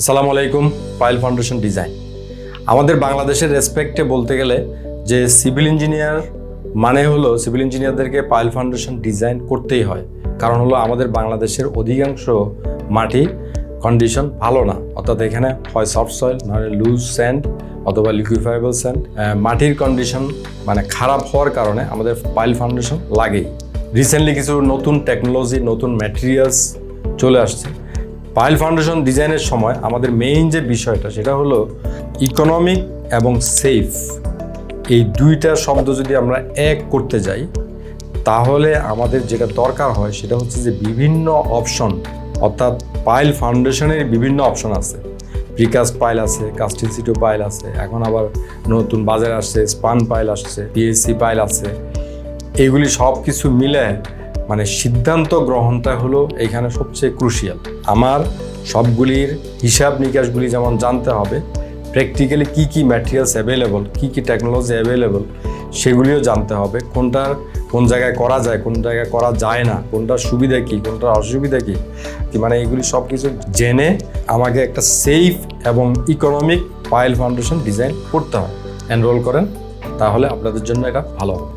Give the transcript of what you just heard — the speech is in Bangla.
আসসালামু আলাইকুম, পায়েল ফাউন্ডেশন ডিজাইন। আমাদের বাংলাদেশের রেসপেক্টে বলতে গেলে যে সিভিল ইঞ্জিনিয়ার মানে হলো সিভিল ইঞ্জিনিয়ারদেরকে পায়েল ফাউন্ডেশন ডিজাইন করতেই হয়। কারণ হলো আমাদের বাংলাদেশের অধিকাংশ মাটি কন্ডিশন ভালো না। অর্থাৎ এখানে হয় সফট সয়েল নাহলে লুজ স্যান্ড অথবা লিকুইফাইবল স্যান্ড মাটির কন্ডিশন মানে খারাপ হওয়ার কারণে আমাদের পাইল ফাউন্ডেশন লাগেই। রিসেন্টলি কিছু নতুন টেকনোলজি নতুন ম্যাটেরিয়ালস চলে আসছে। পাইল ফাউন্ডেশন ডিজাইনের সময় আমাদের মেইন যে বিষয়টা, সেটা হলো ইকোনমিক এবং সেফ এই দুইটা শব্দ যদি আমরা এক করতে যাই, তাহলে আমাদের যেটা দরকার হয়, সেটা হচ্ছে যে বিভিন্ন অপশন অর্থাৎ পাইল ফাউন্ডেশনের বিভিন্ন অপশন আছে। প্রিকাস্ট পাইল আছে casting cast in situ pile আছে, এখন আবার নতুন বাজার আসছে স্পান পাইল আসছে পিএসসি পাইল আছে। এগুলি সব কিছু মিলে মানে সিদ্ধান্ত গ্রহণটা হলো এখানে সবচেয়ে ক্রুশিয়াল আমার সবগুলির হিসাব নিকাশগুলি যেমন জানতে হবে প্র্যাকটিক্যালি কী কী ম্যাটেরিয়ালস অ্যাভেলেবল কী কী টেকনোলজি অ্যাভেলেবল সেগুলিও জানতে হবে। কোনটার কোন জায়গায় করা যায়, কোন জায়গায় করা যায় না কোনটার সুবিধা কী কোনটার অসুবিধা কী মানে এগুলি সব কিছু জেনে আমাকে একটা সেফ এবং ইকোনমিক পাইল ফাউন্ডেশন ডিজাইন করতে হয় এনরোল করেন, তাহলে আপনাদের জন্য এটা ভালো হবে।